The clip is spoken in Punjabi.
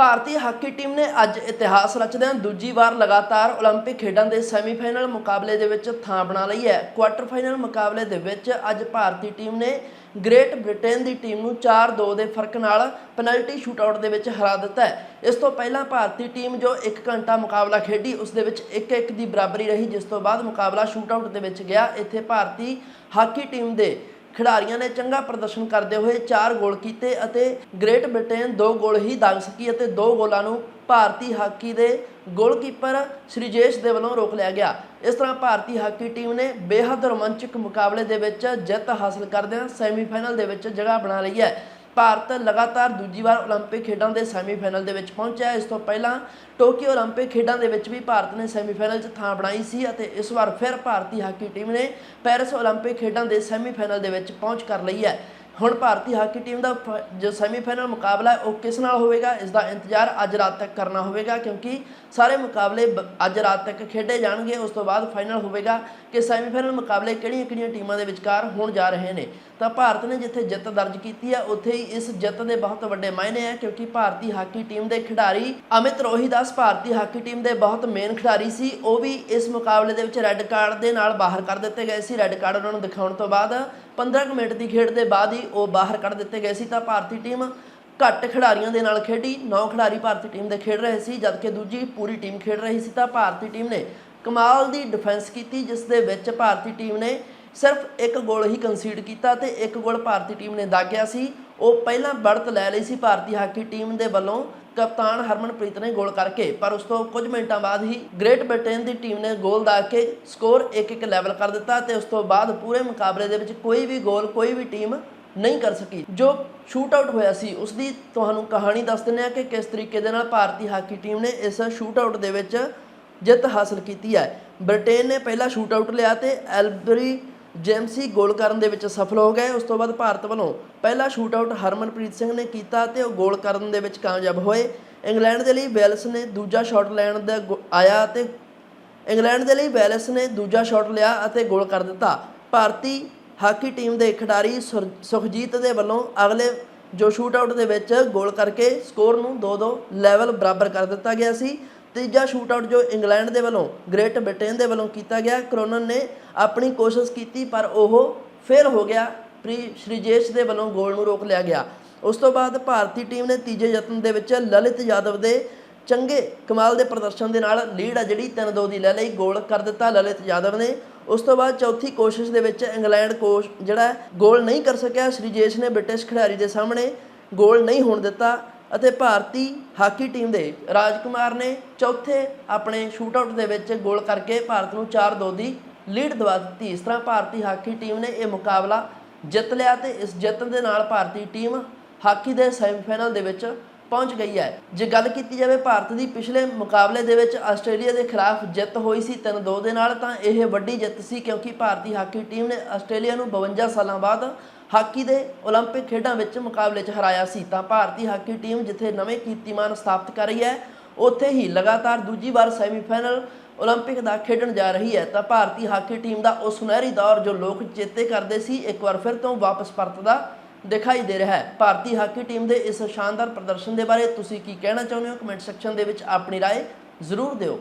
ਭਾਰਤੀ ਹਾਕੀ ਟੀਮ ਨੇ ਅੱਜ ਇਤਿਹਾਸ ਰਚਦਿਆਂ ਦੂਜੀ ਵਾਰ ਲਗਾਤਾਰ 올림픽 ਖੇਡਾਂ ਦੇ ਸੈਮੀਫਾਈਨਲ ਮੁਕਾਬਲੇ ਦੇ ਵਿੱਚ ਥਾਂ ਬਣਾ ਲਈ ਹੈ ਕੁਆਟਰ ਫਾਈਨਲ ਮੁਕਾਬਲੇ ਦੇ ਵਿੱਚ ਅੱਜ ਭਾਰਤੀ ਟੀਮ ਨੇ ਗ੍ਰੇਟ ਬ੍ਰਿਟੇਨ ਦੀ ਟੀਮ ਨੂੰ 4-2 ਦੇ ਫਰਕ ਨਾਲ ਪੈਨਲਟੀ ਸ਼ੂਟਆਊਟ ਦੇ ਵਿੱਚ ਹਰਾ ਦਿੱਤਾ ਹੈ ਇਸ ਤੋਂ ਪਹਿਲਾਂ ਭਾਰਤੀ ਟੀਮ ਜੋ 1 ਘੰਟਾ ਮੁਕਾਬਲਾ ਖੇਡੀ ਉਸ ਦੇ ਵਿੱਚ 1-1 ਦੀ ਬਰਾਬਰੀ ਰਹੀ ਜਿਸ ਤੋਂ ਬਾਅਦ ਮੁਕਾਬਲਾ ਸ਼ੂਟਆਊਟ ਦੇ ਵਿੱਚ ਗਿਆ ਇੱਥੇ ਭਾਰਤੀ ਹਾਕੀ ਟੀਮ ਦੇ ਖਿਡਾਰੀਆਂ ਨੇ ਚੰਗਾ ਪ੍ਰਦਰਸ਼ਨ ਕਰਦੇ ਹੋਏ 4 ਗੋਲ ਕੀਤੇ ਅਤੇ ਗ੍ਰੇਟ ਬ੍ਰਿਟੇਨ 2 ਗੋਲ ਹੀ ਦਾਗ ਸਕੀ ਅਤੇ 2 ਗੋਲਾਂ ਨੂੰ ਭਾਰਤੀ ਹਾਕੀ ਦੇ ਗੋਲਕੀਪਰ ਸ੍ਰੀਜੇਸ਼ ਦੇ ਵੱਲੋਂ ਰੋਕ ਲਿਆ ਗਿਆ। ਇਸ ਤਰ੍ਹਾਂ ਭਾਰਤੀ ਹਾਕੀ ਟੀਮ ਨੇ ਬੇਹੱਦ ਰੋਮਾਂਚਕ ਮੁਕਾਬਲੇ ਦੇ ਵਿੱਚ ਜਿੱਤ ਹਾਸਲ ਕਰਦਿਆਂ ਸੈਮੀਫਾਈਨਲ ਦੇ ਵਿੱਚ ਜਗ੍ਹਾ ਬਣਾ ਲਈ ਹੈ। ਭਾਰਤ ਲਗਾਤਾਰ ਦੂਜੀ ਵਾਰ 올림픽 ਖੇਡਾਂ ਦੇ ਸੈਮੀਫਾਈਨਲ ਦੇ ਵਿੱਚ ਪਹੁੰਚਿਆ ਹੈ। ਇਸ ਤੋਂ ਪਹਿਲਾਂ ਟੋਕੀਓ 올림픽 ਖੇਡਾਂ ਦੇ ਵਿੱਚ ਵੀ ਭਾਰਤ ਨੇ ਸੈਮੀਫਾਈਨਲ 'ਚ ਥਾਂ ਬਣਾਈ ਸੀ ਅਤੇ ਇਸ ਵਾਰ ਫਿਰ ਭਾਰਤੀ ਹਾਕੀ ਟੀਮ ਨੇ ਪੈਰਿਸ 올림픽 ਖੇਡਾਂ ਦੇ ਸੈਮੀਫਾਈਨਲ ਦੇ ਵਿੱਚ ਪਹੁੰਚ ਕਰ ਲਈ ਹੈ ਹੁਣ ਭਾਰਤੀ ਹਾਕੀ ਟੀਮ ਦਾ ਫ- ਜੋ ਸੈਮੀਫਾਈਨਲ ਮੁਕਾਬਲਾ ਹੈ, ਉਹ ਕਿਸ ਨਾਲ ਹੋਵੇਗਾ? ਇਸ ਦਾ ਇੰਤਜ਼ਾਰ ਅੱਜ ਰਾਤ ਤੱਕ ਕਰਨਾ ਹੋਵੇਗਾ, ਕਿਉਂਕਿ ਸਾਰੇ ਮੁਕਾਬਲੇ ਬ- ਅੱਜ ਰਾਤ ਤੱਕ ਖੇਡੇ ਜਾਣਗੇ। ਉਸ ਤੋਂ ਬਾਅਦ ਫਾਈਨਲ ਹੋਵੇਗਾ ਕਿ ਸੈਮੀਫਾਈਨਲ ਮੁਕਾਬਲੇ ਕਿਹੜੀਆਂ-ਕਿਹੜੀਆਂ ਟੀਮਾਂ ਦੇ ਵਿਚਕਾਰ ਹੋਣ ਜਾ ਰਹੇ ਨੇ। ਤਾਂ ਭਾਰਤ ਨੇ ਜਿੱਥੇ ਜਿੱਤ ਦਰਜ ਕੀਤੀ ਹੈ, ਉੱਥੇ ਹੀ ਇਸ ਜਿੱਤ ਦੇ ਬਹੁਤ ਵੱਡੇ ਮਾਇਨੇ ਹੈ, ਕਿਉਂਕਿ ਭਾਰਤੀ ਹਾਕੀ ਟੀਮ ਦੇ ਖਿਡਾਰੀ ਅਮਿਤ ਰੋਹੀਦਾਸ ਭਾਰਤੀ ਹਾਕੀ ਟੀਮ ਦੇ ਬਹੁਤ ਮੇਨ ਖਿਡਾਰੀ ਸੀ। ਉਹ ਵੀ ਇਸ ਮੁਕਾਬਲੇ ਦੇ ਵਿੱਚ ਰੈੱਡ ਕਾਰਡ ਦੇ ਨਾਲ ਬਾਹਰ ਕਰ ਦਿੱਤੇ ਗਏ ਸੀ। ਰੈੱਡ ਕਾਰਡ ਉਹਨਾਂ ਨੂੰ ਦਿਖਾਉਣ ਤੋਂ ਬਾਅਦ 15 ਕੁ ਮਿੰਟ ਦੀ ਖੇਡ ਦੇ ਬਾਅਦ ਹੀ ਉਹ ਬਾਹਰ ਕੱਢ ਦਿੱਤੇ ਗਏ ਸੀ ਤਾਂ ਭਾਰਤੀ ਟੀਮ ਘੱਟ ਖਿਡਾਰੀਆਂ ਦੇ ਨਾਲ ਖੇਡੀ। 9 ਖਿਡਾਰੀ ਭਾਰਤੀ ਟੀਮ ਦੇ ਖੇਡ ਰਹੇ ਸੀ, ਜਦਕਿ ਦੂਜੀ ਪੂਰੀ ਟੀਮ ਖੇਡ ਰਹੀ ਸੀ ਤਾਂ ਭਾਰਤੀ ਟੀਮ ਨੇ ਕਮਾਲ ਦੀ ਡਿਫੈਂਸ ਕੀਤੀ, ਜਿਸ ਦੇ ਵਿੱਚ ਭਾਰਤੀ ਟੀਮ ਨੇ ਸਿਰਫ ਇੱਕ ਗੋਲ ਹੀ ਕੰਸੀਡ ਕੀਤਾ ਤੇ ਇੱਕ ਗੋਲ ਭਾਰਤੀ ਟੀਮ ਨੇ ਦਾਗਿਆ ਸੀ। ਉਹ ਪਹਿਲਾਂ ਬੜਤ ਲੈ ਲਈ ਸੀ ਭਾਰਤੀ ਹਾਕੀ ਟੀਮ ਦੇ ਵੱਲੋਂ। ਕਪਤਾਨ ਹਰਮਨਪ੍ਰੀਤ ਨੇ ਗੋਲ ਕਰਕੇ, ਪਰ ਉਸ ਤੋਂ ਕੁਝ ਮਿੰਟਾਂ ਬਾਅਦ ਹੀ ਗ੍ਰੇਟ ਬ੍ਰਿਟੇਨ ਦੀ ਟੀਮ ਨੇ ਗੋਲ ਦਾਗ ਕੇ ਸਕੋਰ 1-1 ਲੈਵਲ ਕਰ ਦਿੱਤਾ ਤੇ ਉਸ ਤੋਂ ਬਾਅਦ ਪੂਰੇ ਮੁਕਾਬਲੇ ਦੇ ਵਿੱਚ ਕੋਈ ਵੀ ਗੋਲ ਕੋਈ ਵੀ ਟੀਮ ਨਹੀਂ ਕਰ ਸਕੀ। ਜੋ ਸ਼ੂਟ ਆਊਟ ਹੋਇਆ ਸੀ ਉਸ ਦੀ ਤੁਹਾਨੂੰ ਕਹਾਣੀ ਦੱਸ ਦਿੰਦੇ ਆ ਕਿ ਕਿਸ ਤਰੀਕੇ ਦੇ ਨਾਲ ਭਾਰਤੀ ਹਾਕੀ ਟੀਮ ਨੇ ਇਸ ਸ਼ੂਟ ਆਊਟ ਦੇ ਵਿੱਚ ਜਿੱਤ ਹਾਸਲ ਕੀਤੀ ਹੈ। ਬ੍ਰਿਟੇਨ ਨੇ ਪਹਿਲਾ ਸ਼ੂਟ ਆਊਟ ਲਿਆ ਤੇ ਐਲਬਰੀ ਜੇਮਸੀ ਗੋਲ ਕਰਨ ਦੇ ਵਿੱਚ ਸਫਲ ਹੋ ਗਏ। ਉਸ ਤੋਂ ਬਾਅਦ ਭਾਰਤ ਵੱਲੋਂ ਪਹਿਲਾ ਸ਼ੂਟ ਆਊਟ ਹਰਮਨਪ੍ਰੀਤ ਸਿੰਘ ਨੇ ਕੀਤਾ ਤੇ ਉਹ ਗੋਲ ਕਰਨ ਦੇ ਵਿੱਚ ਕਾਮਯਾਬ ਹੋਏ। ਇੰਗਲੈਂਡ ਦੇ ਲਈ ਵੈਲਸ ਨੇ ਦੂਜਾ ਸ਼ਾਟ ਲੈਣ ਦਾ ਗੋ- ਆਇਆ ਤੇ ਇੰਗਲੈਂਡ ਦੇ ਲਈ ਵੈਲਸ ਨੇ ਦੂਜਾ ਸ਼ਾਟ ਲਿਆ ਅਤੇ ਗੋਲ ਕਰ ਦਿੱਤਾ। ਭਾਰਤੀ ਹਾਕੀ ਟੀਮ ਦੇ ਖਿਡਾਰੀ ਸੁਰ- ਸੁਖਜੀਤ ਦੇ ਵੱਲੋਂ ਅਗਲੇ ਜੋ ਸ਼ੂਟ ਆਊਟ ਦੇ ਵਿੱਚ ਗੋਲ ਕਰਕੇ ਸਕੋਰ ਨੂੰ 2-2 ਲੈਵਲ ਬਰਾਬਰ ਕਰ ਦਿੱਤਾ ਗਿਆ ਸੀ। ਤੀਜਾ ਸ਼ੂਟ ਆਊਟ ਜੋ ਇੰਗਲੈਂਡ ਦੇ ਵੱਲੋਂ, ਗ੍ਰੇਟ ਬ੍ਰਿਟੇਨ ਦੇ ਵੱਲੋਂ ਕੀਤਾ ਗਿਆ, ਕਰੋਨਨ ਨੇ ਆਪਣੀ ਕੋਸ਼ਿਸ਼ ਕੀਤੀ, ਪਰ ਉਹ ਫੇਲ ਹੋ ਗਿਆ। ਪ੍ਰੀ ਸ਼੍ਰੀਜੇਸ਼ ਦੇ ਵੱਲੋਂ ਗੋਲ ਨੂੰ ਰੋਕ ਲਿਆ ਗਿਆ। ਉਸ ਤੋਂ ਬਾਅਦ ਭਾਰਤੀ ਟੀਮ ਨੇ ਤੀਜੇ ਯਤਨ ਦੇ ਵਿੱਚ ਲਲਿਤ ਯਾਦਵ ਦੇ ਚੰਗੇ ਕਮਾਲ ਦੇ ਪ੍ਰਦਰਸ਼ਨ ਦੇ ਨਾਲ ਲੀਡ ਆ ਜਿਹੜੀ 3-2 ਦੀ ਲੈ ਲਈ ਗੋਲ ਕਰ ਦਿੱਤਾ। ਲਲਿਤ ਯਾਦਵ ਨੇ ਉਸ ਤੋਂ ਬਾਅਦ ਚੌਥੀ ਕੋਸ਼ਿਸ਼ ਦੇ ਵਿੱਚ ਇੰਗਲੈਂਡ ਕੋਸ਼, ਜਿਹੜਾ ਗੋਲ ਨਹੀਂ ਕਰ ਸਕਿਆ। ਸ਼੍ਰੀਜੇਸ਼ ਨੇ ਬ੍ਰਿਟਿਸ਼ ਖਿਡਾਰੀ ਦੇ ਸਾਹਮਣੇ ਗੋਲ ਨਹੀਂ ਹੋਣ ਦਿੱਤਾ ਅਤੇ ਭਾਰਤੀ ਹਾਕੀ ਟੀਮ ਦੇ ਰਾਜਕੁਮਾਰ ਨੇ ਚੌਥੇ ਆਪਣੇ ਸ਼ੂਟਆਊਟ ਦੇ ਵਿੱਚ ਗੋਲ ਕਰਕੇ ਭਾਰਤ ਨੂੰ 4-2 ਦੀ ਲੀਡ ਦਵਾ ਦਿੱਤੀ। ਇਸ ਤਰ੍ਹਾਂ ਭਾਰਤੀ ਹਾਕੀ ਟੀਮ ਨੇ ਇਹ ਮੁਕਾਬਲਾ ਜਿੱਤ ਲਿਆ ਤੇ ਇਸ ਜਿੱਤ ਦੇ ਨਾਲ ਭਾਰਤੀ ਟੀਮ ਹਾਕੀ ਦੇ ਸੈਮੀਫਾਈਨਲ ਦੇ ਵਿੱਚ ਪਹੁੰਚ ਗਈ ਹੈ ਜੇ ਗੱਲ ਕੀਤੀ ਜਾਵੇ ਭਾਰਤ ਦੀ ਪਿਛਲੇ ਮੁਕਾਬਲੇ ਦੇ ਵਿੱਚ ਆਸਟ੍ਰੇਲੀਆ ਦੇ ਖਿਲਾਫ ਜਿੱਤ ਹੋਈ ਸੀ 3-2 ਦੇ ਨਾਲ ਤਾਂ ਇਹ ਵੱਡੀ ਜਿੱਤ ਸੀ ਕਿਉਂਕਿ ਭਾਰਤੀ ਹਾਕੀ ਟੀਮ ਨੇ ਆਸਟ੍ਰੇਲੀਆ ਨੂੰ 52 ਸਾਲਾਂ ਬਾਅਦ ਹਾਕੀ ਦੇ 올림픽 ਖੇਡਾਂ ਵਿੱਚ ਮੁਕਾਬਲੇ 'ਚ ਹਰਾਇਆ ਸੀ ਤਾਂ ਭਾਰਤੀ ਹਾਕੀ ਟੀਮ ਜਿੱਥੇ ਨਵੇਂ ਕੀਰਤੀਮਾਨ ਸਥਾਪਿਤ ਕਰ ਰਹੀ ਹੈ ਉੱਥੇ ਹੀ ਲਗਾਤਾਰ ਦੂਜੀ ਵਾਰ ਸੈਮੀਫਾਈਨਲ 올림픽 ਦਾ ਖੇਡਣ ਜਾ ਰਹੀ ਹੈ ਤਾਂ ਭਾਰਤੀ ਹਾਕੀ ਟੀਮ ਦਾ ਉਹ ਸੁਨਹਿਰੀ ਦੌਰ ਜੋ ਲੋਕ ਚੇਤੇ ਕਰਦੇ ਸੀ ਇੱਕ ਵਾਰ ਫਿਰ ਤੋਂ ਵਾਪਸ ਪਰਤਦਾ ਦਿਖਾਈ ਦੇ ਰਿਹਾ ਹੈ ਭਾਰਤੀ ਹਾਕੀ ਟੀਮ ਦੇ ਇਸ ਸ਼ਾਨਦਾਰ ਪ੍ਰਦਰਸ਼ਨ ਦੇ ਬਾਰੇ ਤੁਸੀਂ ਕੀ ਕਹਿਣਾ ਚਾਹੁੰਦੇ ਹੋ ਕਮੈਂਟ ਸੈਕਸ਼ਨ ਦੇ ਵਿੱਚ ਆਪਣੀ رائے ਜ਼ਰੂਰ ਦਿਓ